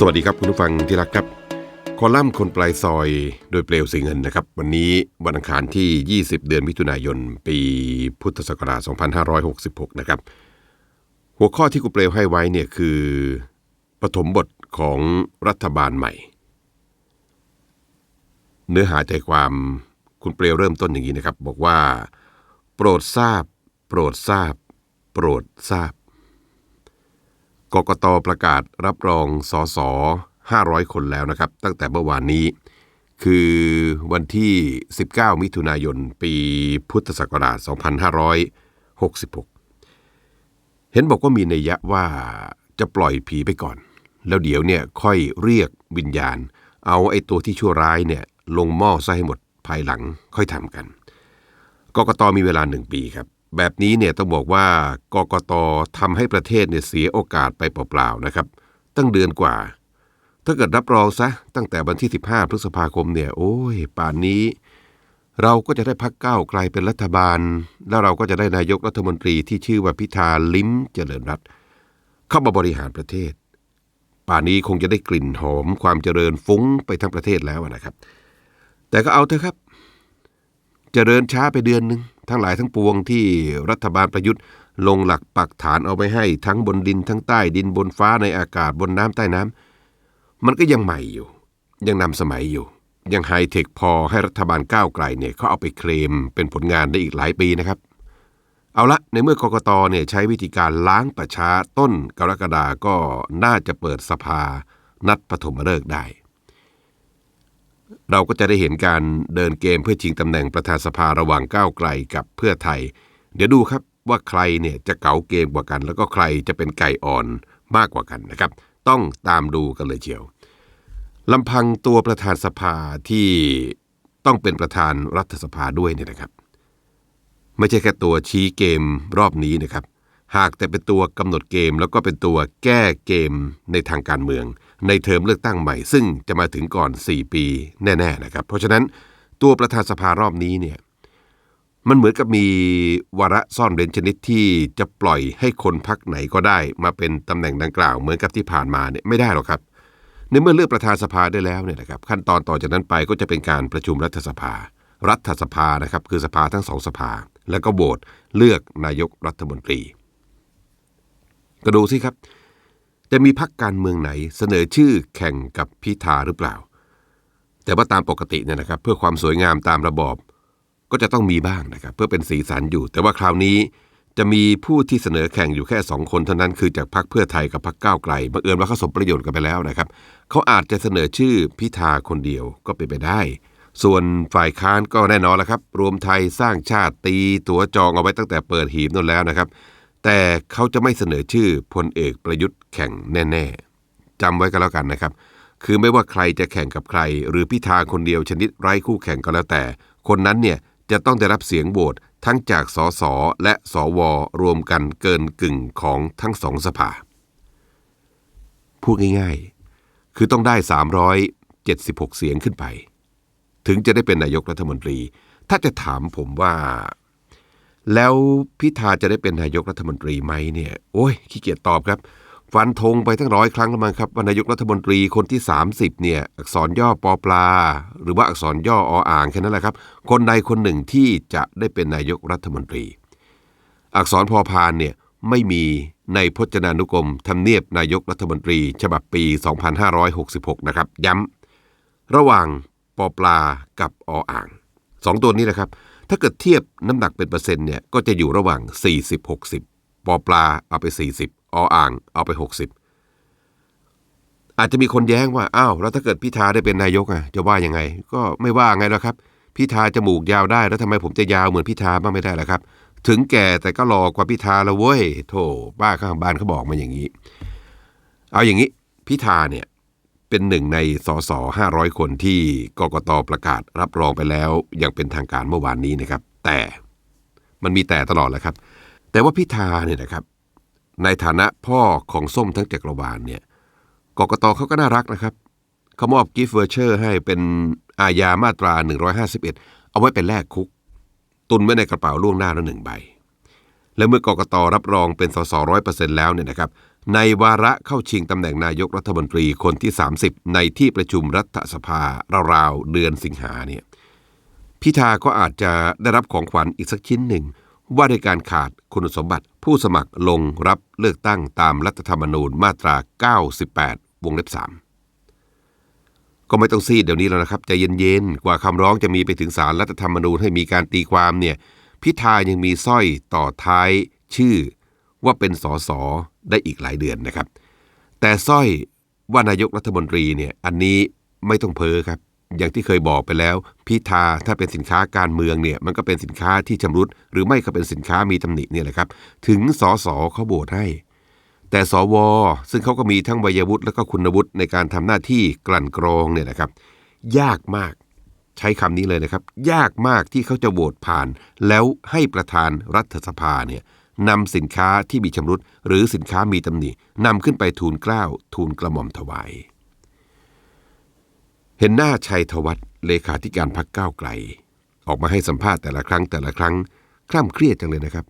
สวัสดีครับคุณผู้ฟังที่รักครับ คอลัมน์คนปลายซอยโดยเปลวสีเงินนะครับ วันนี้วันอังคารที่ 20 เดือนมิถุนายน ปีพุทธศักราช2566 นะครับ หัวข้อที่คุณเปลวให้ไว้เนี่ยคือปฐมบทของรัฐบาลใหม่ เนื้อหาใจความคุณเปลวเริ่มต้นอย่างนี้นะครับ บอกว่า โปรดทราบ โปรดทราบ โปรดทราบ กกตประกาศรับรองสอสอ500 คนแล้วนะครับ ตั้งแต่เมื่อวานนี้ คือวันที่ 19 มิถุนายน ปีพุทธศักราช 2566 เห็นบอกว่ามีนัยยะว่าจะปล่อยผีไปก่อน แล้วเดี๋ยวเนี่ยค่อยเรียกวิญญาณ เอาไอ้ตัวที่ชั่วร้ายเนี่ยลงหม้อซะให้หมดภายหลังค่อยทำกันกกตมีเวลาหนึ่งปีครับ แบบนี้เนี่ยต้องบอกว่ากกตทำให้ประเทศเนี่ยเสียโอกาสไปเปล่าๆนะครับ ตั้งเดือนกว่า ถ้าเกิดรับรองซะตั้งแต่วันที่ 15 พฤษภาคมเนี่ยโอ้ย ป่านนี้ เราก็จะได้พักเก้าไกลเป็นรัฐบาล แล้วเราก็จะได้นายกรัฐมนตรีที่ชื่อว่าพิธาลิ้มเจริญรัตเข้ามาบริหารประเทศ ป่านนี้คงจะได้กลิ่นหอมความเจริญฟุ้งไปทั้งประเทศแล้วนะครับ แต่ก็เอาเถอะครับ เจริญช้าไปเดือนหนึ่ง ทั้งหลายทั้งปวงที่รัฐบาลประยุทธ์ ลงหลักปักฐานเอาไว้ให้ทั้งบนดินทั้งใต้ดินบนฟ้าในอากาศบนน้ำใต้น้ำมันก็ยังใหม่อยู่ ยังนำสมัยอยู่ ยังไฮเทคพอให้รัฐบาลก้าวไกลเนี่ยเขาเอาไปเคลมเป็นผลงานได้อีกหลายปีนะครับ เอาละในเมื่อกกตเนี่ยใช้วิธีการล้างประชาต้นกรกฎาก็น่าจะเปิดสภานัดปฐมฤกษ์ได้ เราก็จะได้เห็นการเดินเกมเพื่อชิงตำแหน่งประธานสภาระหว่างก้าวไกลกับเพื่อไทย เดี๋ยวดูครับว่าใครเนี่ยจะเก๋าเกมกว่ากัน แล้วก็ใครจะเป็นไก่อ่อนมากกว่ากันนะครับ ต้องตามดูกันเลยเชียวลำพังตัวประธานสภาที่ต้องเป็นประธานรัฐสภาด้วยเนี่ยนะครับ ไม่ใช่แค่ตัวชี้เกมรอบนี้นะครับ หากแต่เป็นตัวกำหนดเกมแล้วก็เป็นตัวแก้เกมในทางการเมือง ในเทอมเลือกตั้งใหม่ ซึ่งจะมาถึงก่อน 4 ปีแน่ๆนะครับ เพราะฉะนั้นตัวประธานสภารอบนี้เนี่ยมันเหมือนกับมีวาระซ่อนเร้นชนิดที่จะปล่อยให้คนพักไหนก็ได้ มาเป็นตำแหน่งดังกล่าวเหมือนกับที่ผ่านมาเนี่ยไม่ได้หรอกครับในเมื่อเลือกประธานสภาได้แล้วเนี่ยนะครับขั้นตอนต่อจากนั้นไปก็จะเป็นการประชุมรัฐสภา รัฐสภานะครับคือสภาทั้งสองสภา แล้วก็โหวตเลือกนายกรัฐมนตรี ก็ดูสิครับ จะมีพักการเมืองไหนเสนอชื่อแข่งกับพิธาหรือเปล่า แต่ว่าตามปกติเนี่ยนะครับ เพื่อความสวยงามตามระบอบ ก็จะต้องมีบ้างนะครับ เพื่อเป็นสีสันอยู่ แต่ว่าคราวนี้จะมีผู้ที่เสนอแข่งอยู่แค่สองคนเท่านั้นคือจากพรรคเพื่อไทยกับพรรคก้าวไกลบังเอิญว่าเขาสมประโยชน์กันไปแล้วนะครับเขาอาจจะเสนอชื่อพิธาคนเดียวก็เป็นไปได้ ส่วนฝ่ายค้านก็แน่นอนแล้วครับ รวมไทยสร้างชาติตี ตัวจองเอาไว้ตั้งแต่เปิดหีบนั่นแล้วนะครับ แต่เขาจะไม่เสนอชื่อพลเอกประยุทธ์แข่งแน่ ๆจำไว้กันแล้วกันนะครับ คือไม่ว่าใครจะแข่งกับใคร หรือพิธาคนเดียวชนิดไร้คู่แข่งก็แล้วแต่ คนนั้นเนี่ยจะต้องได้รับเสียงโหวตทั้งจากสสและสวรวมกันเกินกึ่งของทั้งสองสภาพูดง่ายๆ คือต้องได้ 376 เสียงขึ้นไป ถึงจะได้เป็นนายกรัฐมนตรี ถ้าจะถามผมว่า แล้วพิธาจะได้เป็นนายกรัฐมนตรีไหมเนี่ย โอ้ยขี้เกียจตอบครับ ฟันธงไปทั้งร้อยครั้งแล้วมั้งครับว่านายกรัฐมนตรีคนที่ 30 เนี่ย อักษรย่อปอปลา หรือว่าอักษรย่อออ่างแค่นั้นแหละครับ คนใดคนหนึ่งที่จะได้เป็นนายกรัฐมนตรี อักษรพอพานเนี่ยไม่มีในพจนานุกรมทำเนียบนายกรัฐมนตรี ฉบับปี 2566 นะครับ ย้ำระหว่างปอปลากับออ่างสองตัวนี้แหละครับ ถ้าเกิดเทียบน้ำหนักเป็นเปอร์เซ็นต์เนี่ยก็จะอยู่ระหว่าง 40-60ปอปลาเอาไป 40 ออ่างเอาไป 60 อาจจะมีคนแย้งว่าอ้าวแล้วถ้าเกิดพิธาได้เป็นนายกอะจะว่ายังไง ก็ไม่ว่าไงแล้วครับ พิธาจมูกยาวได้แล้วทำไมผมจะยาวเหมือนพิธาบ้างไม่ได้ล่ะครับ ถึงแก่แต่ก็รอกว่าพิธาล้วเว้ยโธ่บ้าข้างบ้านเขาบอกมาอย่างนี้ เอาอย่างนี้พิธาเนี่ย เป็นหนึ่งในสส500 คนที่กกตประกาศรับรองไปแล้ว อย่างเป็นทางการเมื่อวานนี้นะครับ แต่มันมีแต่ตลอดแหละครับ แต่ว่าพิธาเนี่ยนะครับ ในฐานะพ่อของส้มทั้งจักรวาลเนี่ยกกตเขาก็น่ารักนะครับเขามอบกิฟต์เวอร์เชอร์ให้เป็นอาญามาตรา 151 เอาไว้เป็นแลกคุก ตุนไว้ในกระเป๋าล่วงหน้าแล้วหนึ่งใบ และเมื่อกกตรับรองเป็นสสร้อยเปอร์เซ็นต์แล้วเนี่ยนะครับ ในวาระเข้าชิงตำแหน่งนายกรัฐมนตรีคนที่ 30 ในที่ประชุมรัฐสภาราวๆเดือนสิงหาเนี่ยพิธาก็อาจจะได้รับของขวัญอีกสักชิ้นหนึ่ง ว่าในการขาดคุณสมบัติผู้สมัครลงรับเลือกตั้งตามรัฐธรรมนูญมาตรา 98 วงเล็บ 3 ก็ไม่ต้องซีดเดี๋ยวนี้แล้วนะครับใจเย็นๆ กว่าคำร้องจะมีไปถึงศาลรัฐธรรมนูญให้มีการตีความเนี่ยพิธายังมีสร้อยต่อท้ายชื่อ ว่าเป็นสสได้อีกหลายเดือนนะครับ แต่สร้อยว่านายกรัฐมนตรีเนี่ยอันนี้ไม่ต้องเพ้อครับ อย่างที่เคยบอกไปแล้ว พิธาถ้าเป็นสินค้าการเมืองเนี่ยมันก็เป็นสินค้าที่ชำรุด หรือไม่ก็เป็นสินค้ามีตำหนิเนี่ยแหละครับ ถึงสสเขาโบทให้ แต่สว ซึ่งเขาก็มีทั้งวัยวุฒิและก็คุณวุฒิในการทำหน้าที่กลั่นกรองเนี่ยนะครับ ยากมากใช้คำนี้เลยนะครับ ยากมากที่เขาจะโหวตผ่าน แล้วให้ประธานรัฐสภาเนี่ย นำสินค้าที่มีชำรุดหรือสินค้ามีตำหนินำขึ้นไปทูลเกล้าทูลกระหม่อมถวาย เห็นหน้าชัยธวัฒน์เลขาธิการพักก้าวไกล ออกมาให้สัมภาษณ์แต่ละครั้งแต่ละครั้งคล่ำเครียดจังเลยนะครับ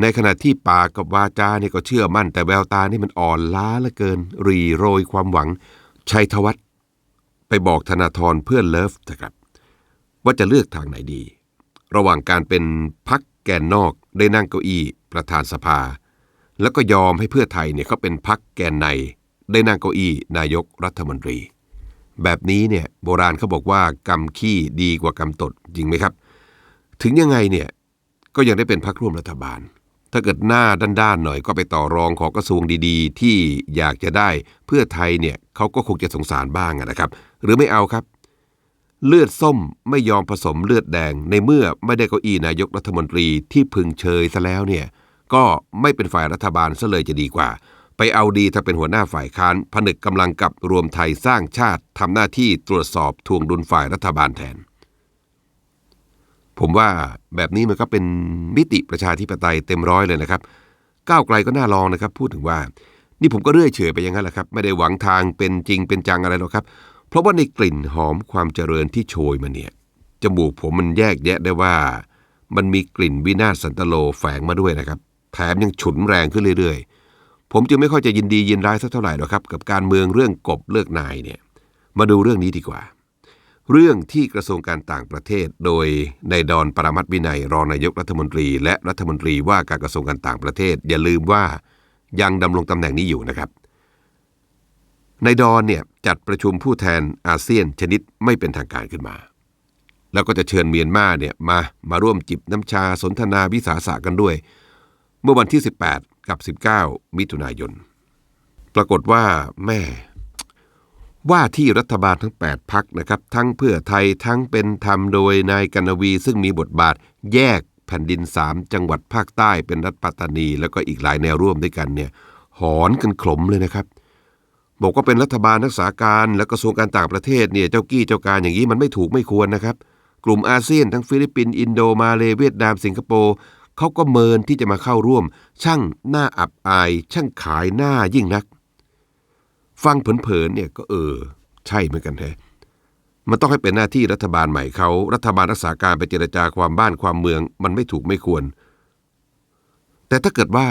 ในขณะที่ปากกับวาจาเนี่ยก็เชื่อมั่น แต่แววตานี่มันอ่อนล้าเหลือเกิน รีโรยความหวัง ชัยธวัฒน์ไปบอกธนาธรเพื่อนเลิฟนะครับ ว่าจะเลือกทางไหนดี ระหว่างการเป็นพักแกนนอกได้นั่งเก้าอี้ ประธานสภา แล้วก็ยอมให้เพื่อไทยเนี่ยเขาเป็นพักแกนใน ได้นั่งเก้าอี้นายกรัฐมนตรี แบบนี้เนี่ยโบราณเขาบอกว่ากำขี้ดีกว่ากำตดจริงไหมครับ ถึงยังไงเนี่ยก็ยังได้เป็นพักร่วมรัฐบาล ถ้าเกิดหน้าด้านๆหน่อยก็ไปต่อรองขอกระทรวงดีๆ ที่อยากจะได้เพื่อไทยเนี่ยเขาก็คงจะสงสารบ้างนะครับ หรือไม่เอาครับเลือดส้มไม่ยอมผสมเลือดแดงในเมื่อไม่ได้เก้าอี้นายกรัฐมนตรีที่พึงเชยซะแล้วเนี่ย ก็ไม่เป็นฝ่ายรัฐบาลซะเลยจะดีกว่า ไปเอาดีถ้าเป็นหัวหน้าฝ่ายค้านผนึกกำลังกับรวมไทยสร้างชาติทำหน้าที่ตรวจสอบทวงดุลฝ่ายรัฐบาลแทน ผมว่าแบบนี้มันก็เป็นมิติประชาธิปไตยเต็มร้อยเลยนะครับ ก้าวไกลก็น่าลองนะครับ พูดถึงว่า นี่ผมก็เรื่อยเฉยไปอย่างนั้นแหละครับ ไม่ได้หวังทางเป็นจริงเป็นจังอะไรหรอกครับ เพราะว่าในกลิ่นหอมความเจริญที่โชยมาเนี่ยจมูกผมมันแยกแยะได้ว่า มันมีกลิ่นวินาศสันตโลแฝงมาด้วยนะครับ แถมยังฉุนแรงขึ้นเรื่อยๆ ผมจึงไม่ค่อยจะยินดียินร้ายสักเท่าไหร่หรอกครับ กับการเมืองเรื่องกบเลือกนายเนี่ย มาดูเรื่องนี้ดีกว่า เรื่องที่กระทรวงการต่างประเทศ โดยนายดอนปรมัตวินัยรองนายกรัฐมนตรี และรัฐมนตรีว่าการกระทรวงการต่างประเทศ อย่าลืมว่ายังดำรงตำแหน่งนี้อยู่นะครับนายดอนเนี่ยจัดประชุมผู้แทนอาเซียนชนิดไม่เป็นทางการขึ้นมา แล้วก็จะเชิญเมียนมาเนี่ยมามาร่วมจิบน้ำชาสนทนาวิสาสะกันด้วย เมื่อวันที่ 18 กับ 19 มิถุนายน ปรากฏว่าแม่ ว่าที่รัฐบาลทั้ง 8 พักนะครับ ทั้งเพื่อไทยทั้งเป็นธรรมโดยนายกนวี ซึ่งมีบทบาทแยกแผ่นดิน 3 จังหวัดภาคใต้เป็นรัฐปัตตานี แล้วก็อีกหลายแนวร่วมด้วยกันเนี่ยหอนกันขลมเลยนะครับ บอกว่าเป็นรัฐบาลรักษาการและกระทรวงการต่างประเทศเนี่ยเจ้ากี้เจ้าการอย่างนี้มันไม่ถูกไม่ควรนะครับ กลุ่มอาเซียนทั้งฟิลิปปินส์อินโดมาเลเวียดนามสิงคโปร์ เขาก็เมินที่จะมาเข้าร่วม ช่างหน้าอับอาย ช่างขายหน้ายิ่งนัก ฟังเผินๆเนี่ยก็เออ ใช่เหมือนกันแท้มันต้องให้เป็นหน้าที่รัฐบาลใหม่เขารัฐบาลรักษาการไปเจรจาความบ้านความเมือง มันไม่ถูกไม่ควร แต่ถ้าเกิดว่า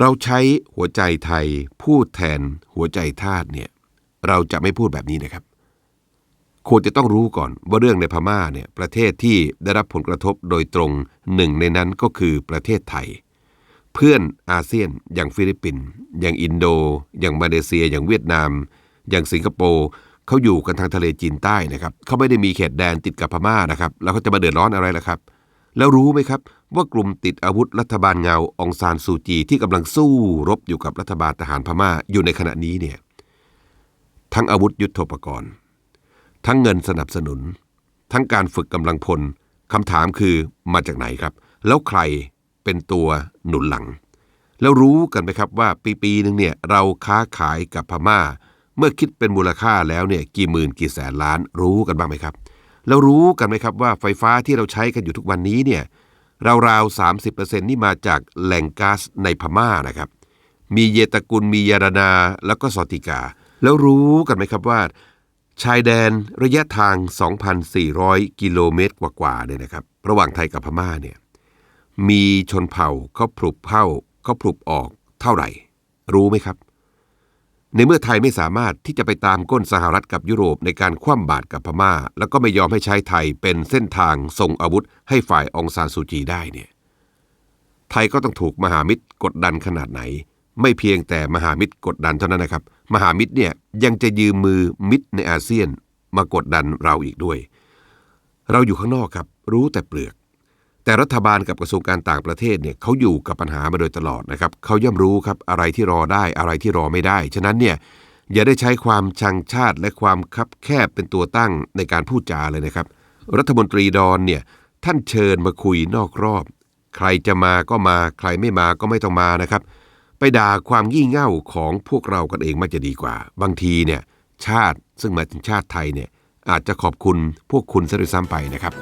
เราใช้หัวใจไทยพูดแทนหัวใจทาสเนี่ย เราจะไม่พูดแบบนี้นะครับ ควรจะต้องรู้ก่อนว่าเรื่องในพม่าเนี่ยประเทศที่ได้รับผลกระทบโดยตรงหนึ่งในนั้นก็คือประเทศไทย เพื่อนอาเซียนอย่างฟิลิปปินส์อย่างอินโด อย่างมาเลเซีย อย่างเวียดนาม อย่างสิงคโปร์เขาอยู่กันทางทะเลจีนใต้นะครับเขาไม่ได้มีเขตแดนติดกับพม่านะครับ แล้วเขาจะมาเดือดร้อนอะไรล่ะครับ แล้วรู้ไหมครับว่ากลุ่มติดอาวุธรัฐบาลเงาองซานซูจีที่กำลังสู้รบอยู่กับรัฐบาลทหารพม่าอยู่ในขณะนี้เนี่ยทั้งอาวุธยุโทโธปกรณ์ ทั้งเงินสนับสนุน ทั้งการฝึกกำลังพลคำถามคือมาจากไหนครับ แล้วใครเป็นตัวหนุนหลัง แล้วรู้กันไหมครับว่าปีปีหนึ่งเนี่ยเราค้าขายกับพม่า เมื่อคิดเป็นมูลค่าแล้วเนี่ยกี่หมื่นกี่แสนล้านรู้กันบ้างไหมครับ แล้วรู้กันไหมครับว่าไฟฟ้าที่เราใช้กันอยู่ทุกวันนี้เนี่ยราวๆ30%นี่มาจากแหล่งก๊าซในพม่านะครับ มีเยตกุลมียารนาแล้วก็สอติกา แล้วรู้กันไหมครับว่า ชายแดนระยะทาง 2,400 กิโลเมตรกว่าๆเนี่ยนะครับ ระหว่างไทยกับพม่าเนี่ยมีชนเผ่าเขาผลุบเข้าเขาผลุบออกเท่าไหร่ รู้ไหมครับ ในเมื่อไทยไม่สามารถที่จะไปตามก้นสหรัฐกับยุโรปในการคว่ำบาตรกับพม่า แล้วก็ไม่ยอมให้ใช้ไทยเป็นเส้นทางส่งอาวุธให้ฝ่ายองซานซูจีได้เนี่ยไทยก็ต้องถูกมหามิตรกดดันขนาดไหน ไม่เพียงแต่มหามิตรกดดันเท่านั้นนะครับ มหามิตรเนี่ยยังจะยืมมือมิตรในอาเซียนมากดดันเราอีกด้วย เราอยู่ข้างนอกครับรู้แต่เปลือก แต่รัฐบาลกับกระทรวงการต่างประเทศเนี่ยเขาอยู่กับปัญหามาโดยตลอดนะครับเขาย่อมรู้ครับอะไรที่รอได้อะไรที่รอไม่ได้ ฉะนั้นเนี่ยอย่าได้ใช้ความชังชาติและความคับแคบเป็นตัวตั้งในการพูดจาเลยนะครับ รัฐมนตรีดอนเนี่ยท่านเชิญมาคุยนอกรอบ ใครจะมาก็มาใครไม่มาก็ไม่ต้องมานะครับ ไปด่าความยี่เง่าของพวกเรากันเองมันจะดีกว่า บางทีเนี่ยชาติซึ่งหมายถึงชาติไทยเนี่ยอาจจะขอบคุณพวกคุณซะด้วยซ้ำไปนะครับ